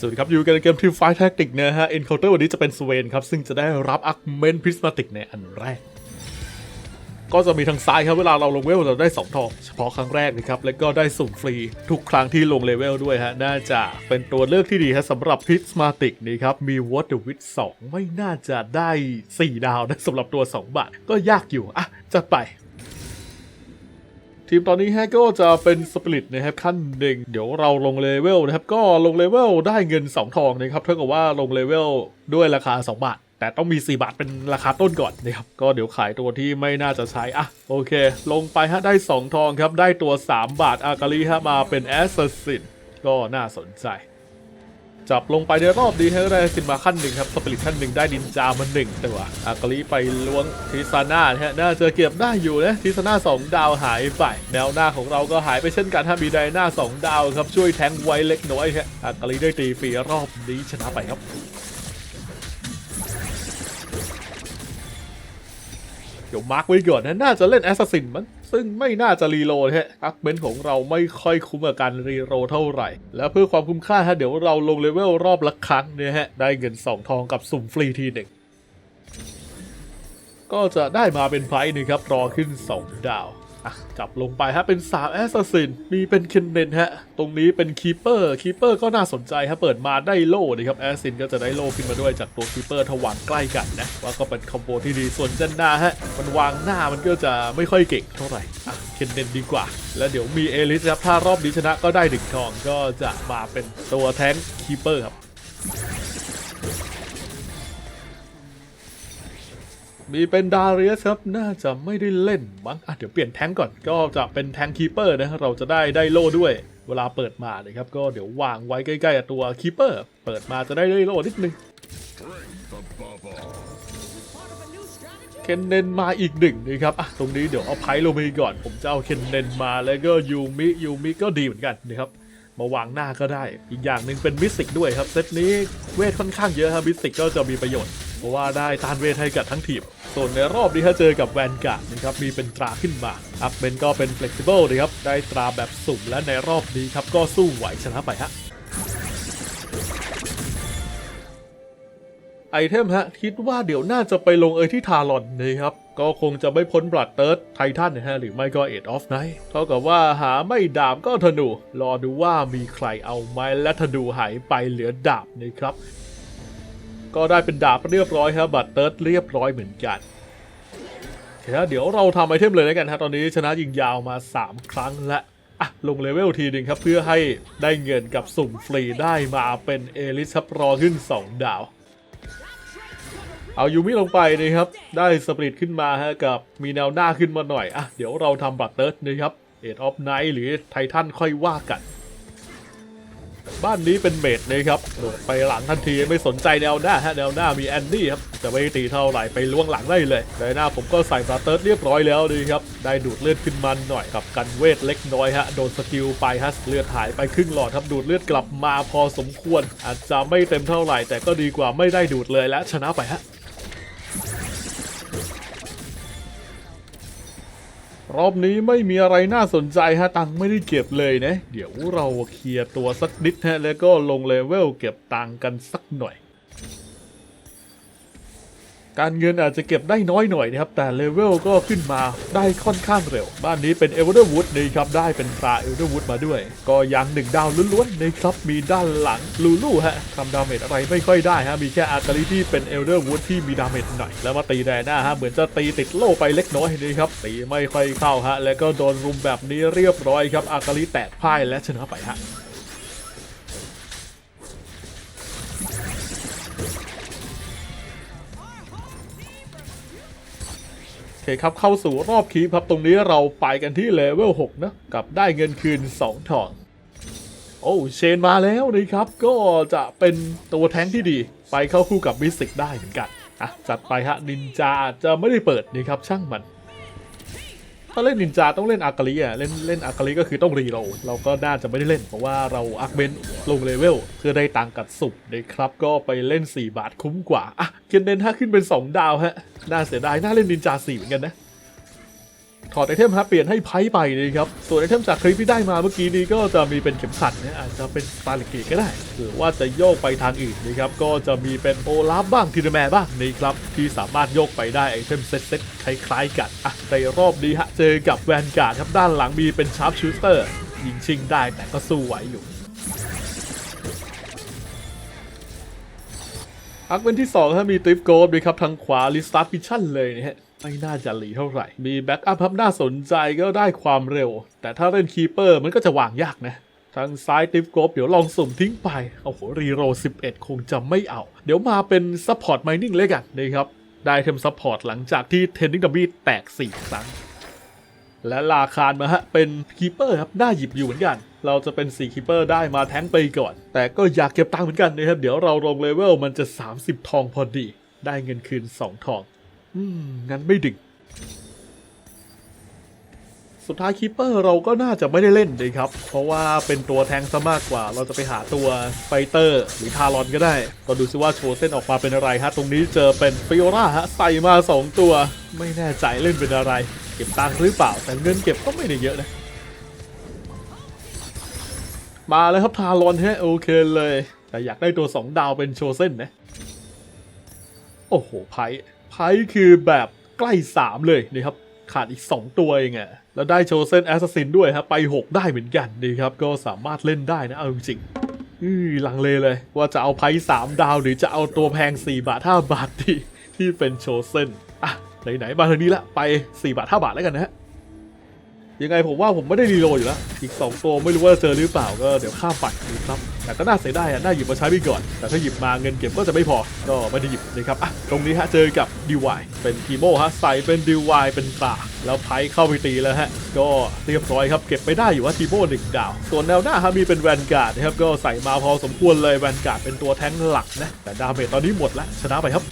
สวัสดีครับ อยู่กันในเกมทีมไฟแท็กติกนะฮะ e n c o u n t e r วันนี้จะเป็นสเวนครับ ซึ่งจะได้รับอักเมนพริสมาติกในอันแรก ก็จะมีทางซ้ายครับ เวลาเราลงเวลเราได้ 2 ทองเฉพาะครั้งแรกนะครับ แล้วก็ได้สุ่มฟรีทุกครั้งที่ลงเลเวลด้วยฮะ น่าจะเป็นตัวเลือกที่ดีฮะสำหรับพริสมาติกนี่ครับ มี w a t the Wit 2ไม่น่าจะได้ 4 ดาวนะสำหรับตัว 2 บาท ก็ยากอยู่อะจัดไป ทีมตอนนี้ฮะก็จะเป็นสปิริตนะครับขั้นหนึ่งเดี๋ยวเราลงเลเวลนะครับ ก็ลงเลเวลได้เงิน 2 ทองนะครับเท่ากับว่าลงเลเวลด้วยราคา 2 บาท แต่ต้องมี 4 บาทเป็นราคาต้นก่อนนะครับ ก็เดี๋ยวขายตัวที่ไม่น่าจะใช้อะโอเค ลงไปฮะได้ 2 ทองครับ ได้ตัว 3 บาทอากาลีฮะมาเป็นแอสซัสซินก็น่าสนใจ จับลงไปในรอบนี้ให้ได้สินมาขั้นหนึ่งครับสปิริตขั้นหนึ่งได้ดินจามาหนึ่งตัวอากาลีไปล้วงทิซาน่าฮะน่าจะเก็บได้อยู่นะทิซาน่าสองดาวหายไปแนวหน้าของเราก็หายไปเช่นกันถ้ามีไดหน้าสองดาวครับช่วยแทงไว้เล็กน้อยฮะอากาลีได้ตีฟรีรอบนี้ชนะไปครับเดี๋ยวมาร์กไว้ก่อนนะน่าจะเล่นแอสซัสซินมั้ง ซึ่งไม่น่าจะรีโหลดฮะอัพเมนของเราไม่ค่อยคุ้มกับการรีโหลดเท่าไหร่ และเพื่อความคุ้มค่าฮะเดี๋ยวเราลงเลเวลรอบละครั้งเนี่ยฮะได้เงิน 2 ทองกับสุ่มฟรีทีหนึ่งก็จะได้มาเป็นไพร์นึงครับรอขึ้น 2 ดาว อะจับลงไปฮะเป็น3แอสซัสซินมีเป็นเคนเนนฮะ ตรงนี้เป็นคีเปอร์คีเปอร์ก็น่าสนใจฮะเปิดมาได้โล่นะครับแอสซินก็จะได้โล่ขึ้นมาด้วยจากตัวคีเปอร์ทวางใกล้กันนะว่าก็เป็นคอมโบที่ดีส่วนเจนนาฮะมันวางหน้ามันก็จะไม่ค่อยเก่งเท่าไหร่อะเคนเนนดีกว่า แล้วเดี๋ยวมีเอลิสครับถ้ารอบนี้ชนะก็ได้ดึงทองก็จะมาเป็นตัวแท้งคีเปอร์ครับ มีเป็นดาเรียสครับ น่าจะไม่ได้เล่นมั้งอะเดี๋ยวเปลี่ยนแทงก์ก่อน ก็จะเป็นแทงคีเปอร์นะเราจะได้ได้โล่ด้วย เวลาเปิดมานะครับ ก็เดี๋ยววางไว้ใกล้ๆกับตัวคีเปอร์ เปิดมาจะได้ได้โล่นิดนึงเคนเนนมาอีกหนึ่งนะครับอะตรงนี้เดี๋ยวเอาไพ่ลงไปก่อน ผมจะเอาเคนเนนมาแล้วก็ยูมิยูมิก็ดีเหมือนกันนะครับมาวางหน้าก็ได้ อีกอย่างหนึ่งเป็นมิสติกด้วยครับ เซตนี้เวทค่อนข้างเยอะครับมิสติกก็จะมีประโยชน์ เพราะว่าได้ต้านเวทให้กับทั้งทีม ส่วนในรอบนี้ถ้าเจอกับแวนการ์ดนะครับมีเป็นตราขึ้นมา อัพเบนก็เป็น flexible นะครับได้ตราแบบสุ่มและในรอบนี้ครับก็สู้ไหวชนะไปฮะไอเทมฮะคิดว่าเดี๋ยวน่าจะไปลงเอยที่ทารอนนะครับ ก็คงจะไม่พ้นบลัดเติร์ดไททันนะฮะหรือไม่ก็เอ็ดออฟไนท์เท่ากับว่าหาไม่ดาบก็ธนู รอดูว่ามีใครเอาไม้และธนูหายไปเหลือดาบนะครับ ก็ได้เป็นดาบเรียบร้อยครับบัตรเติร์ดเรียบร้อยเหมือนกันโอเคฮะเดี๋ยวเราทำไอเทมเลยแล้วกันฮะตอนนี้ชนะยิงยาวมา 3 ครั้งและอะลงเลเวลทีหนึ่งครับ เพื่อให้ได้เงินกับสุ่มฟรีได้มาเป็นเอลิสครับรอขึ้น 2 ดาว เอายูมิลงไปนะครับ ได้สปริตขึ้นมาฮะกับมีแนวหน้าขึ้นมาหน่อยอะเดี๋ยวเราทำบัตเติร์ดนะครับเอ็ดออฟไนท์หรือไททันค่อยว่ากัน บ้านนี้เป็นเมดนะครับโดดไปหลังทันทีไม่สนใจแนวหน้าฮะแนวหน้ามีแอนดี้ครับจะไม่ตีเท่าไหร่ไปล่วงหลังได้เลยในหน้าผมก็ใส่บัตเติร์ดเรียบร้อยแล้วดีครับได้ดูดเลือดขึ้นมาหน่อยกับกันเวทเล็กน้อยฮะโดนสกิลไปฮะเลือดหายไปครึ่งหลอดครับดูดเลือดกลับมาพอสมควร อาจจะไม่เต็มเท่าไหร่ แต่ก็ดีกว่าไม่ได้ดูดเลยและชนะไปฮะ รอบนี้ไม่มีอะไรน่าสนใจฮะตังไม่ได้เก็บเลยนะ เดี๋ยวเราเคลียร์ตัวสักนิดฮะแล้วก็ลงเลเวลเก็บตังกันสักหน่อย การเงินอาจจะเก็บได้น้อยหน่อยนะครับ แต่เลเวลก็ขึ้นมาได้ค่อนข้างเร็ว บ้านนี้เป็นเอเวอร์วูดนะครับได้เป็นตราเอเวอร์วูดมาด้วย ก็ยังหนึ่งดาวล้วนๆนะครับมีด้านหลังลูลูฮะทำดาเมจอะไรไม่ค่อยได้ฮะมีแค่อาร์ตาลีที่เป็นเอเวอร์วูดที่มีดาเมจหน่อยแล้วมาตีแดหน้าฮะเหมือนจะตีติดโล่ไปเล็กน้อยนะครับตีไม่ค่อยเข้าฮะแล้วก็โดนรุมแบบนี้เรียบร้อยครับอาร์ตาลีแตกพ่ายและชนะไปฮะ เคครับ เข้าสู่รอบคีบครับตรงนี้เราไปกันที่เลเวล6นะกับได้เงินคืน2ทองโอ้เชนมาแล้วนะครับ ก็จะเป็นตัวแท้งที่ดี ไปเข้าคู่กับมิสิกได้เหมือนกันอะจัดไปฮะนินจาจจะไม่ได้เปิดนะครับช่างมัน ถ้าเล่นนินจาต้องเล่นอากาลิอะเล่นเล่นอากาลิก็คือต้องรีโหลดเราก็น่าจะไม่ได้เล่น เพราะว่าเราอักเบนลงเลเวลเพื่อได้ตังกัดสุบนะครับ ก็ไปเล่น 4 บาทคุ้มกว่าอะเกนเดนถ้าขึ้นเป็น 2 ดาวฮะน่าเสียดายน่าเล่นนินจา4เหมือนกันนะ ถอดไอเทมฮะเปลี่ยนให้ไพ่ไปนะครับส่วนไอเทมจากคลิปที่ได้มาเมื่อกี้นี้ก็จะมีเป็นเข็มขัดนะอาจจะเป็นสตาร์ลิกก็ได้ หรือว่าจะโยกไปทางอื่นนะครับก็จะมีเป็นโอลาฟบ้างทีนแมบ้างนะครับที่สามารถโยกไปได้ไอเทมเซ็ตๆคล้ายๆกันอะในรอบนี้ฮะเจอกับแวนการ์ดครับด้านหลังมีเป็นชาร์ปชูเตอร์ยิงชิงได้แต่ก็สู้ไหวอยู่อักเป็นที่2ครับมีทริฟโกดด้วยครับทางขวาลิสตาร์พิชั่นเลยนะฮะ ไม่น่าจะหลีเท่าไหร่ มีแบ็กอัพครับน่าสนใจก็ได้ความเร็ว แต่ถ้าเล่นคีเปอร์มันก็จะวางยากนะ ทางซ้ายติฟโกบเดี๋ยวลองสุ่มทิ้งไปโอ้โหรีโร 11 คงจะไม่เอา เดี๋ยวมาเป็นซัพพอร์ตไมนิ่งเลยกันนะครับ ได้เทมซัพพอร์ตหลังจากที่เทนนิงดับบี้แตก 4 ครั้ง และลาคารมาฮะ เป็นคีเปอร์ครับน่าหยิบอยู่เหมือนกัน เราจะเป็น4คีเปอร์ได้มาแท้งไปก่อน แต่ก็อยากเก็บตังค์เหมือนกันนะครับ เดี๋ยวเราลงเลเวลมันจะ 30 ทองพอดี ได้เงินคืน 2 ทองอืม งั้นไม่ดึงสุดท้ายคีเปอร์เราก็น่าจะไม่ได้เล่นเลยครับ เพราะว่าเป็นตัวแทงซะมากกว่า เราจะไปหาตัวไฟเตอร์ หรือทารอนก็ได้ก็ดูซิว่าโชว์เส้นออกมาเป็นอะไรฮะ ตรงนี้เจอเป็นฟิโอราฮะ ใส่มา 2 ตัว ไม่แน่ใจเล่นเป็นอะไร เก็บตังค์หรือเปล่า แต่เงินเก็บก็ไม่ได้เยอะนะมาแล้วครับทารอนฮะโอเคเลย แต่อยากได้ตัว 2 ดาวเป็นโชเส้นนะ โอ้โหไพ่ ไพ่คือแบบใกล้ 3 เลยนะครับ ขาดอีก 2 ตัวเองอะแล้วได้โชเซนแอสซัสซินด้วยครับไป 6 ได้เหมือนกันนะครับ ก็สามารถเล่นได้นะเอาจริงอือลังเลเลย ว่าจะเอาไพ่สามดาวหรือจะเอาตัวแพง 4 บาท5บาทที่ที่เป็นโชเซนอะไหนๆมาทางนี้ละไป 4 บาท5บาทแล้วกันนะฮะ ยังไงผมว่าผมไม่ได้รีโหลอยู่แล้ว อีก 2 ตัวไม่รู้ว่าจะเจอหรือเปล่าก็เดี๋ยวข้ามปัดดูครับ แต่ก็น่าเสียดายอะน่าหยิบมาใช้ไปก่อน แต่ถ้าหยิบมาเงินเก็บก็จะไม่พอ ก็ไม่ได้หยิบนะครับอะตรงนี้ฮะเจอกับดีวายเป็นทีโมฮะใส่เป็นดีวายเป็นตาแล้วไพเข้าไปตีแล้วฮะก็เรียบร้อยครับเก็บไปได้อยู่ว่าทีโมหนึ่งดาว ส่วนแนวหน้าฮะมีเป็นแวนการ์ดนะครับก็ใส่มาพอสมควรเลยแวนการ์ดเป็นตัวแท้งหลักนะแต่ดาเมจตอนนี้หมดแล้วชนะไปครับ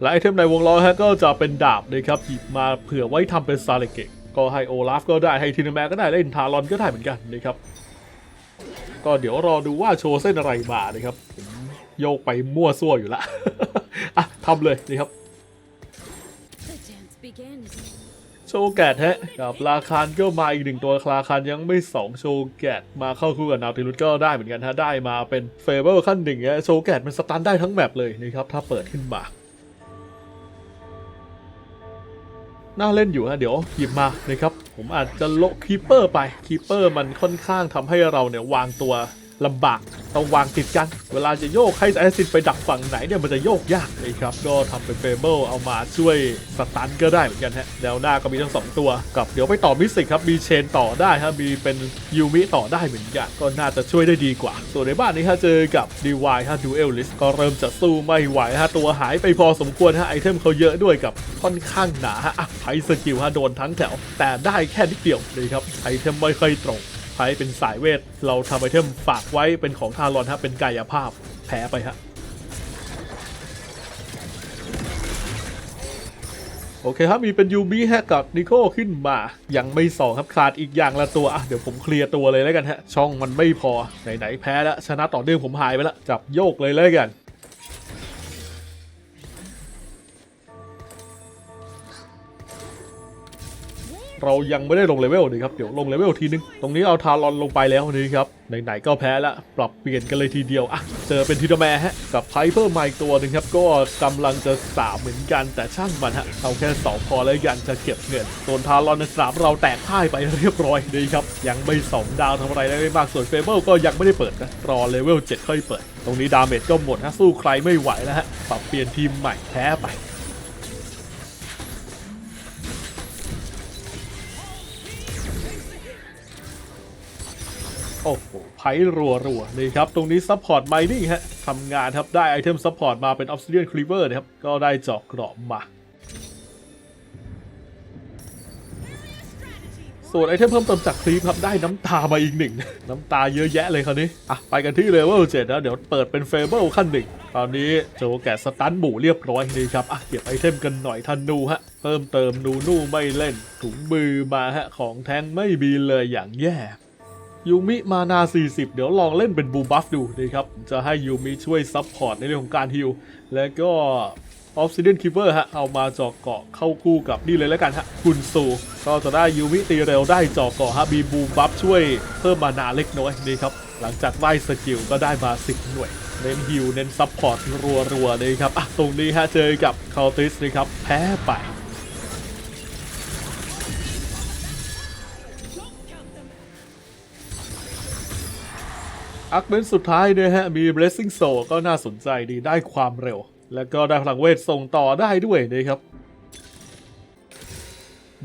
และไอเทมในวงล้อฮะก็จะเป็นดาบนะครับหยิบมาเผื่อไว้ทำเป็นซาเลเกะก็ให้โอลาฟก็ได้ให้ทินแมนก็ได้เล่นทารอนก็ได้เหมือนกันนะครับ ก็เดี๋ยวรอดูว่าโชว์เส้นอะไรมานะครับผมโยกไปมั่วซั่วอยู่ละอะทำเลยนี่ครับโชว์แกดฮะกับลาคานก็มาอีกหนึ่งตัวลาคานยังไม่สองโชว์แกดมาเข้าคู่กับนาวติลุสก็ได้เหมือนกันฮะได้มาเป็นเฟเบิลขั้นหนึ่งฮะโชว์แกดมันสตันได้ทั้งแมปเลยนะครับถ้าเปิดขึ้นมา น่าเล่นอยู่นะเดี๋ยวหยิบมานะครับผมอาจจะโละคีเปอร์ไปคีเปอร์มันค่อนข้างทำให้เราเนี่ยวางตัว ลำบากต้องวางติดกัน เวลาจะโยกให้แอซินไปดักฝั่งไหนเนี่ยมันจะโยกยากเลยครับ ก็ทำเป็นเฟเบิลเอามาช่วยสตันก็ได้เหมือนกันฮะแนวหน้าก็มีทั้งสองตัวกับเดี๋ยวไปต่อมิสิกครับ มีเชนต่อได้ฮะมีเป็นยูมิต่อได้เหมือนกันก็น่าจะช่วยได้ดีกว่า ส่วนในบ้านนี้ฮะเจอกับดีวายฮะดูเอลลิสก็เริ่มจะสู้ไม่ไหวฮะตัวหายไปพอสมควรฮะไอเทมเขาเยอะด้วยกับค่อนข้างหนาฮะอะไพสกิลฮะโดนทั้งแถว แต่ได้แค่นิดเดียวเลยครับไอเทมไม่ค่อยตรง ไพเป็นสายเวท เราทำไอเทมฝากไว้เป็นของทารอนฮะเป็นกายภาพแพ้ไปฮะโอเคครับมีเป็นยูบิฮะกับนิโคขึ้นมา ยังไม่สองครับขาดอีกอย่างละตัวอะเดี๋ยวผมเคลียร์ตัวเลยแล้วกันฮะ ช่องมันไม่พอ ไหนๆแพ้แล้ว ชนะต่อเนื่องผมหายไปแล้วจับโยกเลยแล้วกัน เรายังไม่ได้ลงเลเวลเลยครับเดี๋ยวลงเลเวลทีนึง ตรงนี้เอาทารอนลงไปแล้วนี่ครับไหนๆก็แพ้แล้วปรับเปลี่ยนกันเลยทีเดียวอะเจอเป็นทีเดอร์แมร์ฮะกับไพเพิ่มมาอีกตัวหนึ่งครับก็กำลังจะสามเหมือนกันแต่ช่างมันฮะเอาแค่สองพอแล้วกันจะเก็บเงินส่วนทารอนในสามเราแตกพ่ายไปเรียบร้อยดีครับยังไม่สองดาวทำอะไรได้ไม่มากส่วนเฟเบิลก็ยังไม่ได้เปิดนะรอเลเวล7ค่อยเปิด ตรงนี้ดาเมจก็หมดฮะสู้ใครไม่ไหวแล้วฮะปรับเปลี่ยนทีมใหม่แพ้ไป โอ้โหไพ่รัวรัวๆเลยครับ ตรงนี้ซัพพอร์ตไมนิ่งฮะทำงานครับ ได้ไอเทมซัพพอร์ตมาเป็นออฟซิเดียนคลีเวอร์นะครับ ก็ได้เจาะกรอบมา ส่วนไอเทมเพิ่มเติมจากคลีปครับ ได้น้ำตามาอีกหนึ่ง น้ำตาเยอะแยะเลยคราวนี้ อะ ไปกันที่เลเวลเจ็ดแล้ว เดี๋ยวเปิดเป็นเฟเบิลขั้นหนึ่งตอนนี้โจแกะสตันหมู่เรียบร้อยเลยครับ อะ เก็บไอเทมกันหน่อยทันนูฮะ เพิ่มเติมนูนูไม่เล่น ถุงมือมาฮะ ของแทงไม่มีเลยอย่างแย่ ยูมิมานา 40 เดี๋ยวลองเล่นเป็นบูบัฟดูนะครับ จะให้ยูมิช่วยซับพอร์ตในเรื่องของการฮิลแล้วก็ออฟซิเดียนคิปเ e อร์ฮะ เอามาจาะเกาะเข้าคู่กับนี่เลยแล้วกันฮะกุนซูก็จะได้ยูมิตีเร็วได้จาะเกาะฮะบีบูบัฟช่วยเพิ่มมานาเล็กน้อยนี่ครับ หลังจากได้สกิลก็ได้มา 10 หน่วย เน้นฮิวเน้นซับพอร์ตรัวๆเลยครับอะตรงนี้ฮะเจอกับคาลติสนะครับแพ้ไป อักเมนสุดท้ายเนี่ยฮะ มี Blessing Soul ก็น่าสนใจดีได้ความเร็ว แล้วก็ได้พลังเวทส่งต่อได้ด้วยนะครับ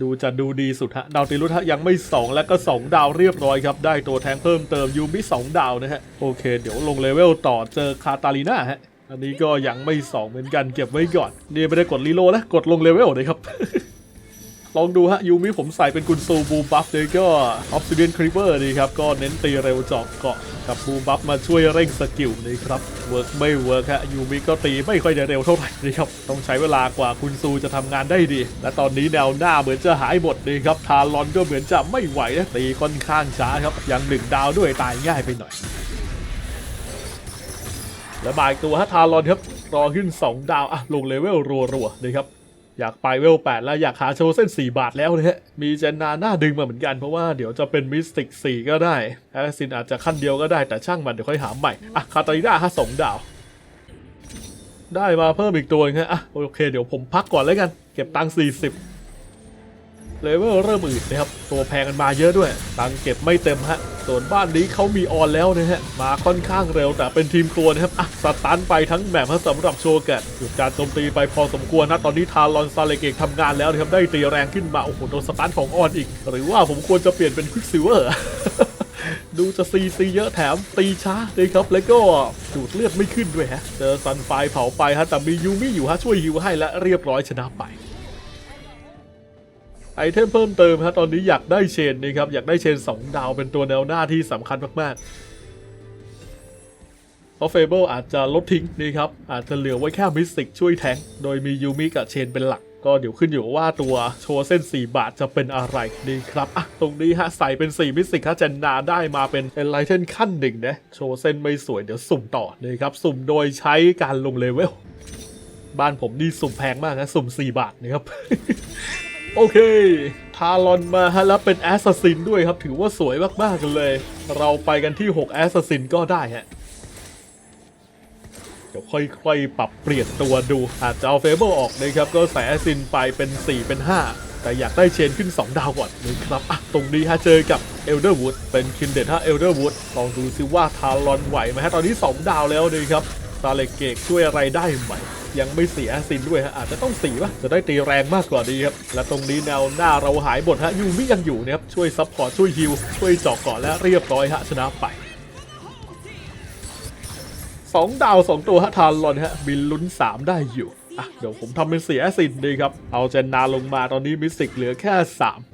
ดูจะดูดีสุดฮะ ดาวติลุทะยังไม่ 2 แล้วก็ 2 ดาวเรียบร้อยครับ ได้ตัวแทงเพิ่มเติมยูมิ2ดาวนะฮะ โอเค เดี๋ยวลงเลเวลต่อเจอคาตาลีนาฮะ อันนี้ก็ยังไม่ 2 เหมือนกันเก็บไว้ก่อน นี่ไม่ได้กดรีโลนะกดลงเลเวลเลยครับ ลองดูฮะยูมิผมใส่เป็นกุนซูบูบัฟเลยก็ออฟซิเดียนคริเ e อร์ดีครับ ก็เน้นตีเร็วจาะเกาะกับบูบัฟมาช่วยเร่งสกิลนะครับเวิร์กไม่เวิร์กฮะยูมิก็ตีไม่ค่อยจะเร็วเท่าไหร่นะครับ ต้องใช้เวลากว่าคุณซูจะทำงานได้ดี และตอนนี้แนวหน้าเหมือนจะหายหมดเลยครับทารอนก็เหมือนจะไม่ไหวนะตีค่อนข้างช้าครับยังหนึ่งดาวด้วยตายง่ายไปหน่อย แล้วบายตัวฮะทารอนครับรอขึ้น 2 ดาวอะลงเลเวลรัวๆนะครับ อยากไปเวล8แล้วอยากหาโชว์เส้น 4 บาทแล้วเนะฮะมีเจนนาหน้าดึงมาเหมือนกันเพราะว่าเดี๋ยวจะเป็นมิสติก 4 ก็ได้แอสซินอาจจะขั้นเดียวก็ได้แต่ช่างมันเดี๋ยวค่อยหาใหม่ อะ คาตาลิน่าฮะสองดาว ได้มาเพิ่มอีกตัวนึงฮะอะโอเค เดี๋ยวผมพักก่อนแล้วกัน เก็บตังค์40 เลเวลเริ่มอืดนะครับ ตัวแพงกันมาเยอะด้วย ตังเก็บไม่เต็มฮะ ส่วนบ้านนี้เขามีออนแล้วนะฮะ มาค่อนข้างเร็วแต่เป็นทีมตัวนะครับ อะ สตันไปทั้งแมปฮะสำหรับโชว์แกตหยุดการโจมตีไปพอสมควรนะ ตอนนี้ทารอนซาเลเกกทำงานแล้วนะครับ ได้ตีแรงขึ้นมา โอ้โห โดนสตันของออนอีก หรือว่าผมควรจะเปลี่ยนเป็นควิกซิเวอร์ดูจะซีซีเยอะแถมตีช้าเลยครับ แล้วก็ดูดเลือดไม่ขึ้นด้วยฮะ เจอซันไฟเผาไปฮะ แต่มียูมิอยู่ฮะช่วยฮิวให้และเรียบร้อยชนะไป ไอเทมเพิ่มเติมฮะตอนนี้อยากได้เชนนี่ครับอยากได้เชน 2 ดาวเป็นตัวแนวหน้าที่สำคัญมากๆ เพราะเฟเบิลอาจจะลดทิ้งนี่ครับอาจจะเหลือไว้แค่มิสติกช่วยแทงโดยมียูมิกับเชนเป็นหลัก ก็เดี๋ยวขึ้นอยู่ว่าตัวโชว์เส้น 4 บาทจะเป็นอะไรดีครับอะตรงนี้ฮะใส่เป็น 4 มิสติกฮะเจนนาได้มาเป็นเอนไลเทนขั้นหนึ่งนะโชว์เส้นไม่สวยเดี๋ยวสุ่มต่อนี่ครับสุ่มโดยใช้การลงเลเวลบ้านผมนี่สุ่มแพงมากนะสุ่ม 4 บาทนะครับ โอเค ทารอนมาฮะแล้วเป็นแอสซัสซินด้วยครับ ถือว่าสวยมากๆเลย เราไปกันที่ 6 แอสซัสซินก็ได้ฮะ เดี๋ยวค่อยๆ ปรับเปลี่ยนตัวดู อาจจะเอาเฟเบิลออกนะครับ ก็ใส่แอสซินไปเป็น 4 เป็น 5 แต่อยากได้เชนขึ้น 2 ดาวก่อนนะครับอะตรงนี้ฮะเจอกับเอลเดอร์วูดเป็นคินเดตฮะเอลเดอร์วูดลองดูซิว่าทารอนไหวไหมฮะตอนนี้ 2 ดาวแล้วนะครับซาเลเกกช่วยอะไรได้ไหม ยังไม่เสียสินด้วยฮะอาจจะต้องสีป่ะจะได้ตีแรงมากกว่านี้ครับและตรงนี้แนวหน้าเราหายหมดฮะยูมิยังอยู่นะครับช่วยซัพพอร์ตช่วยฮิลช่วยจาะเกาะและเรียบร้อยฮะชนะไปสองดาวสองตัวฮะทานลอนฮะบินลุ้น3ได้อยู่อะเดี๋ยวผมทำเป็นเสียสินดีครับเอาเจนนาลงมาตอนนี้มิสติกเหลือแค่3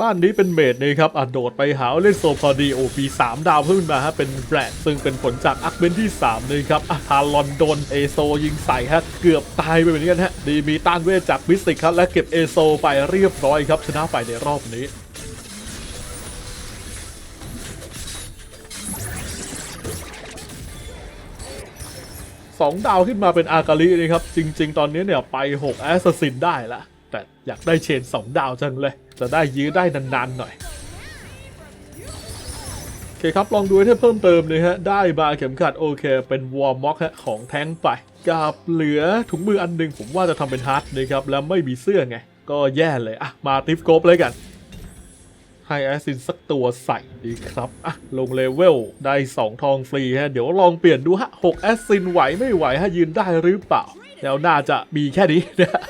บ้านนี้เป็นเมดนี่ครับอะโดดไปหาเล่นโซพอดีโอปี3ดาวเพิ่มมาฮะเป็นแบรดซึ่งเป็นผลจากอักเบนที่3เลยครับอะทารอนโดนเอโซยิงใส่ฮะเกือบตายไปเหมือนกันฮะดีมีต้านเวทจากมิสติกครับและเก็บเอโซไปเรียบร้อยครับชนะไปในรอบนี้สองดาวขึ้นมาเป็นอากาลิเลยครับ จริง ๆ ตอนนี้เนี่ยไป 6 แอสซัสซินได้ละ แต่อยากได้เชน 2 ดาวจังเลย จะได้ยื้อได้นานๆหน่อยโอเคครับ ลองดูให้เพิ่มเติมเลยฮะ ได้บาเข็มขัดโอเค เป็นวอร์ม็อกฮะของแท้งไป กับเหลือถุงมืออันหนึงผมว่าจะทำเป็นฮาร์ดนะครับ แล้วไม่มีเสื้อไง ก็แย่เลยอะ มาติฟโกบเลยกันให้แอซินสักตัวใส่ดีครับ อะ ลงเลเวล ได้ 2 ทองฟรีฮะ เดี๋ยวลองเปลี่ยนดูฮะ6แอซินไหวไม่ไหวฮะยืนได้หรือเปล่า แล้วน่าจะมีแค่นี้นะ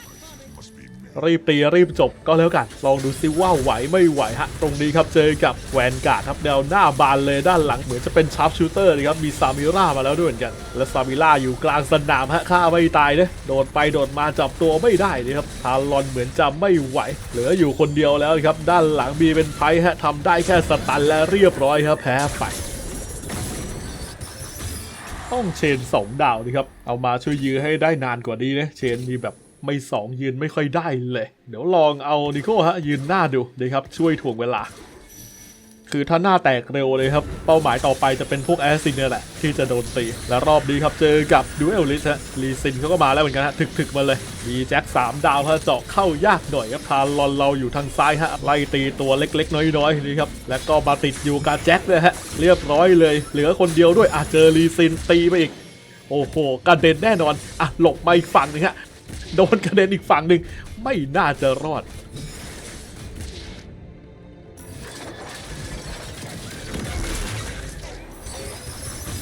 รีบตีรีบจบก็แล้วกัน ลองดูซิว่าไหวไม่ไหวฮะ ตรงนี้ครับเจอกับแวนการ์ดครับแนวหน้าบานเลยด้านหลังเหมือนจะเป็นชาร์ปชูเตอร์นะครับมีซามิร่ามาแล้วด้วยเหมือนกัน และซามิร่าอยู่กลางสนามฮะฆ่าไม่ตายนะโดดไปโดดมาจับตัวไม่ได้นะครับทารอนเหมือนจะไม่ไหว เหลืออยู่คนเดียวแล้วครับด้านหลังมีเป็นไพ่ฮะทำได้แค่สตันและเรียบร้อยครับแพ้ไปต้องเชน 2 ดาวนะครับ เอามาช่วยยื้อให้ได้นานกว่านี้นะ เชนมีแบบ ไม่2ยืนไม่ค่อยได้เลย เดี๋ยวลองเอานิโก้ฮะยืนหน้าดูนะครับ ช่วยถ่วงเวลา คือถ้าหน้าแตกเร็วเลยครับ เป้าหมายต่อไปจะเป็นพวกแอสซินเนี่ยแหละ ที่จะโดนตี และรอบนี้ครับเจอกับดูเอลลิสฮะลีซินเขาก็มาแล้วเหมือนกันฮะถึกๆมาเลย มีแจ็ค3ดาวฮะเจาะเข้ายากหน่อยครับทาลอนเราอยู่ทางซ้ายฮะไล่ตีตัวเล็กๆ น้อยๆนี่ครับแล้วก็มาติดอยู่กับแจ็คเลยฮะเรียบร้อยเลย เหลือคนเดียวด้วยอะเจอลีซินตีไปอีกโอ้โหกระเด็นแน่นอน อะ หลบมาอีกฝั่งหนึงฮะ โดนกระเด็นอีกฝั่งหนึ่งไม่น่าจะรอด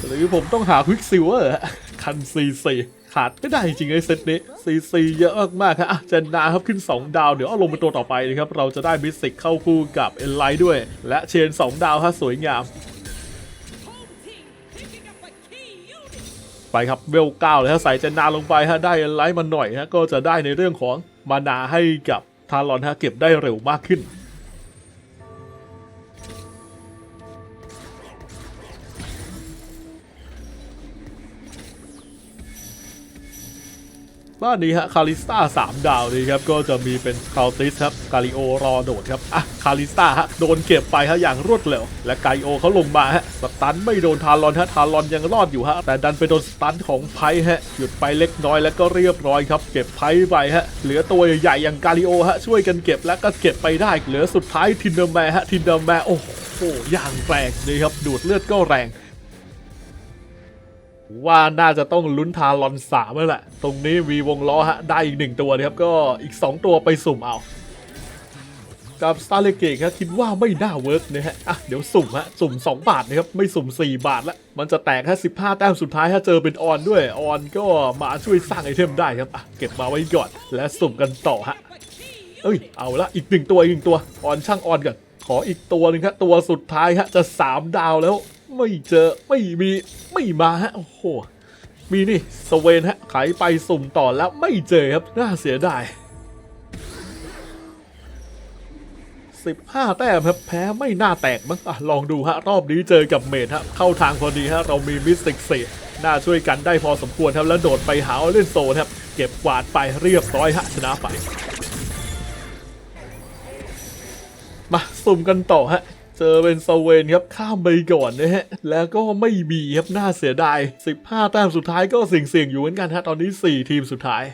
หรือผมต้องหาควิกซิลเวอร์คันซีซีขาดไม่ได้จริงไอ้เซตนี้ซีซีเยอะมากๆครับอะเจนนาครับขึ้น 2 ดาว เดี๋ยวเอาลงเป็นตัวต่อไปนะครับ เราจะได้มิสติกเข้าคู่กับเอ็นไลท์ด้วย และเชน 2 ดาวฮะสวยงาม ไปครับเวลเก้าเลยฮะใส่เจนนาลงไปฮะได้ไลท์มาหน่อยฮะก็จะได้ในเรื่องของมานาให้กับทารอนฮะเก็บได้เร็วมากขึ้น บ้านนี้ฮะคาริสตา3ดาวนี่ครับก็จะมีเป็นคาติสครับกาลิโอรอโดดครับอะคาริสตาฮะโดนเก็บไปฮะอย่างรวดเร็ว และกาลิโอเขาลงมาฮะสตันไม่โดนทารอนฮะทารอนยังรอดอยู่ฮะแต่ดันไปโดนสตันของไพ่ฮะหยุดไปเล็กน้อยแล้วก็เรียบร้อยครับ เก็บไพ่ไปฮะเหลือตัวใหญ่ๆอย่างกาลิโอฮะช่วยกันเก็บแล้วก็เก็บไปได้เหลือสุดท้ายทินเดอร์แมฮะทินเดอร์แมโอ้โหอย่างแรงนี่ครับดูดเลือดก็แรง ว่าน่าจะต้องลุ้นทารอนสามแล้วแหละ ตรงนี้วีวงล้อฮะ ได้อีกหนึ่งตัวนะครับ ก็อีก 2 ตัวไปสุ่มเอา กับสตาร์เลเกตครับคิดว่าไม่น่าเวิร์กนะฮะ อะ เดี๋ยวสุ่มฮะ สุ่ม 2 บาทนะครับ ไม่สุ่ม 4 บาทละมันจะแตกแค่15 แต้มสุดท้ายถ้าเจอเป็นออนด้วย ออนก็มาช่วยสร้างไอเทมได้ครับ อะ เก็บมาไว้ก่อน และสุ่มกันต่อฮะ เอ้ย เอาละ อีกหนึ่งตัว อีกหนึ่งตัว ออนช่างออนก่อน ขออีกตัวหนึ่งครับ ตัวสุดท้ายฮะ จะ 3 ดาวแล้ว ไม่เจอไม่มีไม่มาฮะโอ้โหมีนี่สเวนฮะไขไปสุ่มต่อแล้วไม่เจอครับน่าเสียดาย15 แต้มครับแพ้ไม่น่าแตกมั้งอลองดูฮะ รอบนี้เจอกับเมดฮะ เข้าทางพอดีฮะ เรามีมิสติกเซน่าช่วยกันได้พอสมควรครับ แล้วโดดไปหาเล่นโซนครับ เก็บกวาดไปเรียบร้อยฮะ ชนะไป มาสุ่มกันต่อฮะ เจอเป็นสเวนครับข้ามไปก่อนนะฮะแล้วก็ไม่มีครับน่าเสียดาย 15 แต้มสุดท้ายก็เสี่ยงๆอยู่เหมือนกันฮะตอนนี้ 4 ทีมสุดท้าย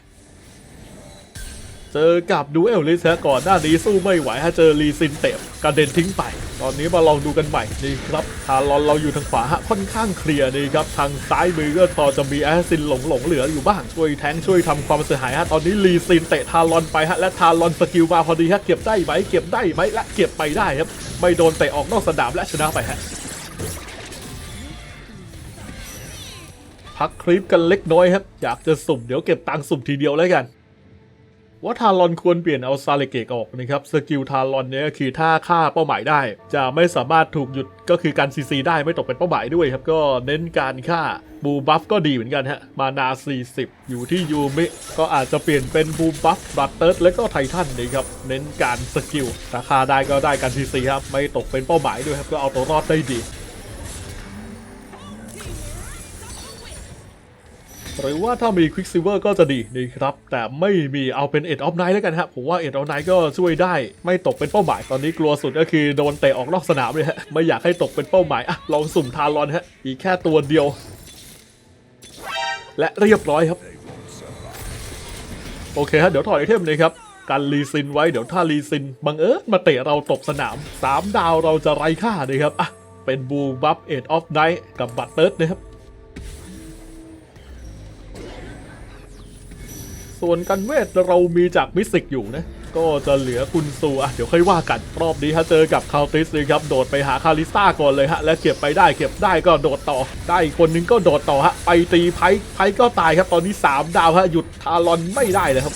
จอกับดูเอลลิสฮะก่อนหน้านี้สู้ไม่ไหวฮะเจอรีซินเตะกระเด็นทิ้งไป ตอนนี้มาลองดูกันใหม่นี่ครับทารอนเราอยู่ทางขวาฮะค่อนข้างเคลียร์นี่ครับทางซ้ายมือก็พอจะมีแอสซินหลงหลงเหลืออยู่บ้างช่วยแทงช่วยทำความเสียหายฮะตอนนี้รีซินเตะทารอนไปฮะและทารอนสกิลมาพอดีฮะเก็บได้ไหมเก็บได้ไหมและเก็บไปได้ครับไม่โดนเตะออกนอกสนามและชนะไปฮะพักคลิปกันเล็กน้อยครับ อยากจะสุ่มเดี๋ยวเก็บตังค์สุ่มทีเดียวแล้วกัน ว่าทารอนควรเปลี่ยนเอาซาเลเกกออกนะครับ สกิลทารอนเนี่ยคือถ้าฆ่าเป้าหมายได้ จะไม่สามารถถูกหยุดก็คือการซีซีได้ไม่ตกเป็นเป้าหมายด้วยครับ ก็เน้นการฆ่าบูบัฟก็ดีเหมือนกันฮะ มานา 40 อยู่ที่ยูมิ ก็อาจจะเปลี่ยนเป็นบูบัฟบัตเตอร์และก็ไททันนะครับ เน้นการสกิลถ้าฆ่าได้ก็ได้การซีซีครับ ไม่ตกเป็นเป้าหมายด้วยครับ ก็เอาตัวรอดได้ดี หรือว่าถ้ามี Quicksilver ก็จะดีนะครับ แต่ไม่มีเอาเป็น End of Night แล้วกันฮะผมว่า End of Night ก็ช่วยได้ ไม่ตกเป็นเป้าหมายตอนนี้กลัวสุดก็คือโดนเตะออกนอกสนามเลยฮะไม่อยากให้ตกเป็นเป้าหมายอะลองสุ่มทารอนฮะอีกแค่ตัวเดียว และเรียบร้อยครับโอเคฮะเดี๋ยวถอดไอเทมเลยครับการรีซินไว้เดี๋ยวถ้ารีซินบังเอิญมาเตะเราตกสนาม 3 ดาวเราจะไร้ค่าเลยครับอะเป็นบูบัฟเอ็ดออฟไนท์กับบัตเติร์ดนะครับ ส่วนกันเวทเรามีจากมิสิกอยู่นะ ก็จะเหลือคุณซูอะเดี๋ยวค่อยว่ากัน รอบนี้ฮะเจอกับคาติสเลยครับ โดดไปหาคาริสตาก่อนเลยฮะ และเก็บไปได้เก็บได้ก็โดดต่อ ได้อีกคนนึงก็โดดต่อฮะ ไปตีไพ่ไพ่ก็ตายครับ ตอนนี้ 3 ดาวฮะ หยุดทารอนไม่ได้เลยครับ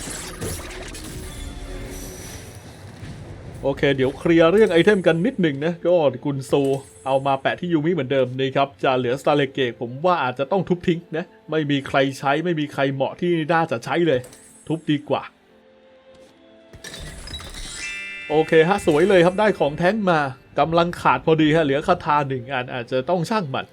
โอเค เดี๋ยวเคลียร์เรื่องไอเทมกันนิดหนึ่งนะ ก็กุนซูเอามาแปะที่ยูมิเหมือนเดิมนี่ครับ จะเหลือสตาร์เลเกกผมว่าอาจจะต้องทุบทิ้งนะ ไม่มีใครใช้ไม่มีใครเหมาะที่น่าจะใช้เลย ทุบดีกว่า โอเคฮะสวยเลยครับได้ของแท้งมากำลังขาดพอดีฮะเหลือคาถาหนึ่งอันอาจจะต้องช่างมัน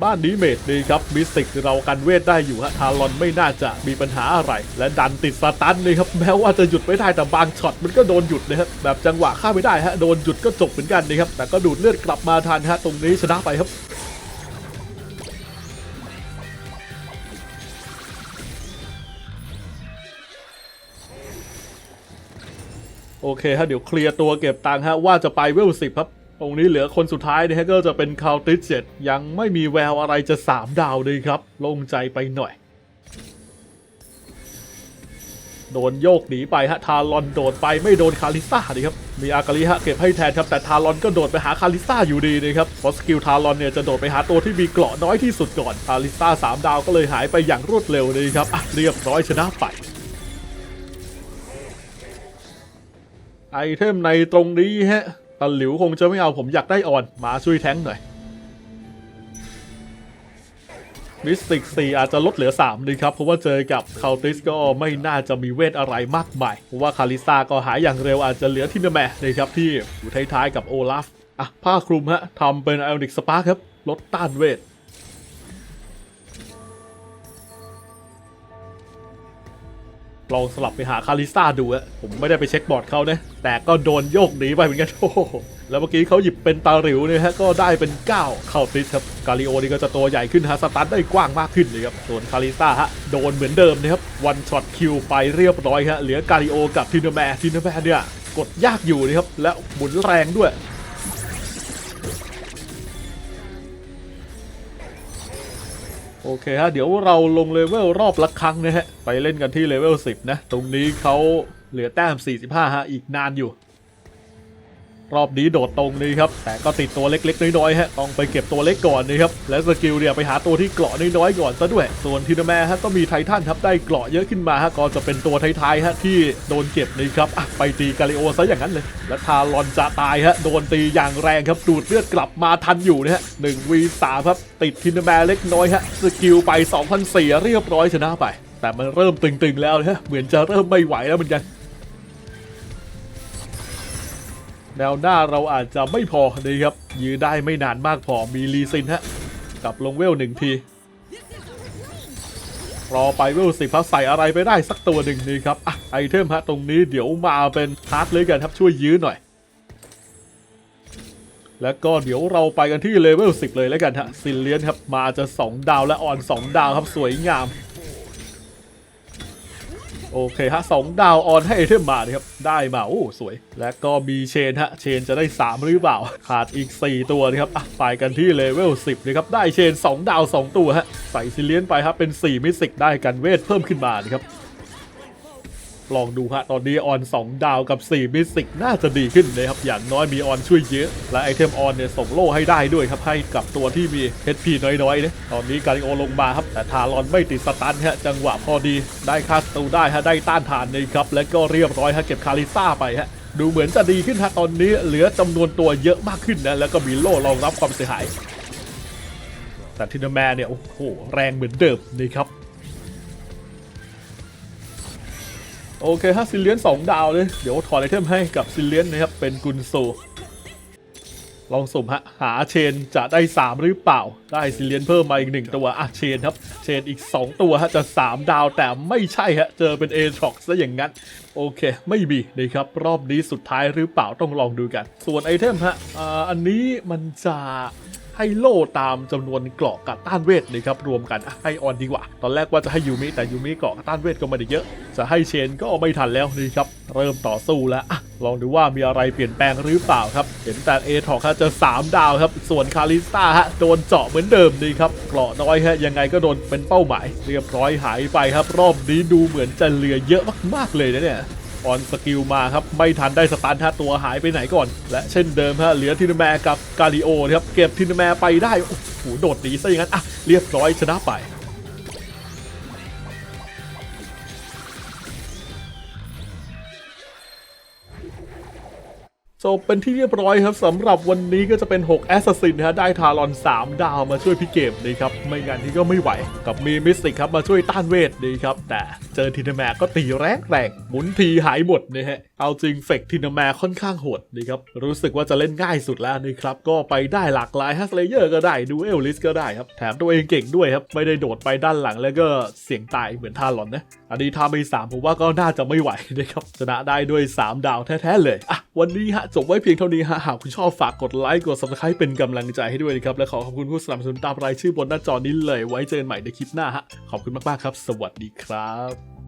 บ้านนี้เมดดีครับมิสติกเรากันเวทได้อยู่ฮะทารอนไม่น่าจะมีปัญหาอะไร และดันติดสตันเลยครับแม้ว่าจะหยุดไม่ได้แต่บางช็อตมันก็โดนหยุดนะครับแบบจังหวะฆ่าไม่ได้ฮะโดนหยุดก็จบเหมือนกันนะครับแต่ก็ดูดเลือดกลับมาทันฮะตรงนี้ชนะไปครับโอเคฮะเดี๋ยวเคลียร์ตัวเก็บตังค์ฮะว่าจะไปเวลสิบครับ ตรงนี้เหลือคนสุดท้ายนะฮะก็จะเป็นคาวติสเจ็ดยังไม่มีแววอะไรจะ3ดาวเลยครับโล่งใจไปหน่อย โดนโยกหนีไปฮะทารอนโดดไปไม่โดนคาริซ่าดีครับ มีอากาลิฮะเก็บให้แทนครับแต่ทารอนก็โดดไปหาคาริซ่าอยู่ดีนะครับเพราะสกิลทารอนเนี่ยจะโดดไปหาตัวที่มีเกราะน้อยที่สุดก่อนคาริซ่าสามดาวก็เลยหายไปอย่างรวดเร็วเลยครับอะเรียบร้อยชนะไปไอเทมในตรงนี้ฮะ ตะหลิวคงจะไม่เอาผมอยากได้อ่อน มาช่วยแท้งหน่อยมิสติก4อาจจะลดเหลือ3นึงครับ เพราะว่าเจอกับคาติสก็ไม่น่าจะมีเวทอะไรมากมาย เพราะว่าคาลิซาก็หายอย่างเร็วอาจจะเหลือทินเดอร์แมร์นะครับที่อยู่ท้ายๆกับโอลาฟ อะ ผ้าคลุมฮะทำเป็นไอออนิกสปาร์ครับ ลดต้านเวท ลองสลับไปหาคาริซ่าดูอะผมไม่ได้ไปเช็คบอร์ดเขานะแต่ก็โดนโยกหนีไปเหมือนกันโอ้แล้วเมื่อกี้เขาหยิบเป็นตาหลิวเนี่ยฮะก็ได้เป็น 9 เข้าติดครับกาลิโอนี่ก็จะตัวใหญ่ขึ้นฮะสตาร์ทได้กว้างมากขึ้นเลยครับส่วนคาริซ่าฮะโดนเหมือนเดิมนะครับวันช็อตคิวไปเรียบร้อยฮะเหลือกาลิโอกับทินเนอร์แมร์ทินเนอร์แมร์เนี่ยกดยากอยู่นะครับแล้วหมุนแรงด้วย โอเคฮะ เดี๋ยวเราลงเลเวลรอบละครั้งนะฮะ ไปเล่นกันที่เลเวล10 นะ ตรงนี้เขาเหลือแต้ม 45 ฮะ อีกนานอยู่ รอบนี้โดดตรงนี้ครับ แต่ก็ติดตัวเล็กๆน้อยๆฮะต้องไปเก็บตัวเล็กก่อนนะครับ และสกิลเนี่ยไปหาตัวที่เกราะน้อยๆก่อนซะด้วย ส่วนทีนแมฮะก็มีไททันครับได้เกราะเยอะขึ้นมาฮะก็จะเป็นตัวท้ายๆฮะที่โดนเก็บนะครับไปตีกาลิโอซะอย่างนั้นเลย และทารอนจะตายฮะโดนตีอย่างแรงครับดูดเลือดกลับมาทันอยู่นะฮะ1 v 3ครับติดทีนแมเล็กน้อยฮะสกิลไป2,004เรียบร้อยชนะไป แต่มันเริ่มตึงๆแล้วนะฮะเหมือนจะเริ่มไม่ไหวแล้วเหมือนกัน แนวหน้าเราอาจจะไม่พอนะครับ ยื้อได้ไม่นานมากพอมีลีซินฮะกลับลงเวลหนึ่งทีรอไปเวลสิบพักใส่อะไรไปได้สักตัวหนึ่งนี่ครับอะไอเทมฮะตรงนี้เดี๋ยวมาเป็นฮาร์ดเลยกันครับช่วยยื้อหน่อย แล้วก็เดี๋ยวเราไปกันที่เลเวล10 เลยแล้วกันฮะซิลเลียนครับมาจะ 2 ดาวและออน 2 ดาวครับสวยงาม โอเคฮะสองดาวออนให้เอเทมมาเลยครับ ได้มาโอ้สวย และก็มีเชนฮะ เชนจะได้ 3 หรือเปล่า ขาดอีก 4 ตัวนะครับอะไปกันที่เลเวล 10นะครับ ได้เชน 2 ดาว 2 ตัวฮะ ใส่ซิเลียนไปครับเป็น 4 มิสิกได้กันเวทเพิ่มขึ้นมานะครับ ลองดูฮะ ตอนนี้ออน 2 ดาวกับ 4 มิสิกน่าจะดีขึ้นนะครับ อย่างน้อยมีออนช่วยเยอะ และไอเทมออนเนี่ยส่งโล่ให้ได้ด้วยครับ ให้กับตัวที่มี HP น้อยๆเนี่ยตอนนี้การิโอลงมาครับ แต่ทารอนไม่ติดสตันฮะ จังหวะพอดีได้คาสตูได้ฮะ ได้ต้านทานเลยครับ และก็เรียบร้อยฮะ เก็บคาริซ่าไปฮะดูเหมือนจะดีขึ้นฮะตอนนี้เหลือจำนวนตัวเยอะมากขึ้นนะแล้วก็มีโล่รองรับความเสียหายแต่ทินเนอร์แมนเนี่ยโอ้โหแรงเหมือนเดิมนี่ครับ โอเคฮะซิลเลียน2ดาวเลย เดี๋ยวถอดไอเทมให้กับซิลเลียนนะครับ เป็นกุนโซลองสุ่มฮะ หาเชนจะได้ 3 หรือเปล่า ได้ซิลเลียนเพิ่มมาอีก 1 ตัวอะเชนครับ เชนอีก 2 ตัวฮะ จะ 3 ดาวแต่ไม่ใช่ฮะ เจอเป็นเอช็อกซะอย่างนั้น โอเค ไม่มีนะครับ รอบนี้สุดท้ายหรือเปล่าต้องลองดูกัน ส่วนไอเทมฮะอ่าอันนี้มันจะ ให้โล่ตามจำนวนเกราะกับต้านเวทนะครับรวมกันให้ออนดีกว่า ตอนแรกว่าจะให้ยูมิแต่ยูมิเกราะกับต้านเวทก็ไม่ได้เยอะ จะให้เชนก็ไม่ทันแล้วนี่ครับเริ่มต่อสู้แล้วอะลองดูว่ามีอะไรเปลี่ยนแปลงหรือเปล่าครับ เห็นแต่เอทอกฮะจะ 3 ดาวครับ ส่วนคาริสตาฮะโดนเจาะเหมือนเดิมนี่ครับเกราะน้อยฮะยังไงก็โดนเป็นเป้าหมาย เรียบร้อยหายไปครับ รอบนี้ดูเหมือนจะเหลือเยอะมากๆเลยนะเนี่ย ออนสกิลมาครับ ไม่ทันได้สตันฮะตัวหายไปไหนก่อน และเช่นเดิมฮะเหลือทินแมร์กับกาลิโอครับเก็บทินแมร์ไปได้โอ้โหโดดหนีซะอย่างนั้นอะเรียบร้อยชนะไป จบเป็นที่เรียบร้อยครับสำหรับวันนี้ก็จะเป็น 6 แอสซัสซินะฮะได้ทารอน 3 ดาวมาช่วยพี่เกมนะครับ ไม่งั้นที่ก็ไม่ไหว กับมีมิสติกครับมาช่วยต้านเวทดีครับ แต่เจอทินาแมก็ตีแรงแรงหมุนทีหายหมดนะฮะ เอาจริงเฟกทินาแมค่อนข้างโหดนะครับ รู้สึกว่าจะเล่นง่ายสุดแล้วนะครับ ก็ไปได้หลากหลายฮัสเลเยอร์ก็ได้ดูเอลลิสก็ได้ครับ แถมตัวเองเก่งด้วยครับไม่ได้โดดไปด้านหลังแล้วก็เสี่ยงตายเหมือนทารอนนะอันนี้ถ้าไม่สามผมว่าก็น่าจะไม่ไหวนะครับชนะได้ด้วย 3 ดาวแท้ๆเลยอะวันนี้ฮะจบไว้เพียงเท่านี้ฮะหากคุณชอบฝากกดไลค์กด subscribe เป็นกำลังใจให้ด้วยนะครับ และขอขอบคุณผู้สนับสนุนตามรายชื่อบนหน้าจอนี้เลย ไว้เจอกันใหม่ในคลิปหน้าฮะขอบคุณมากๆครับ สวัสดีครับ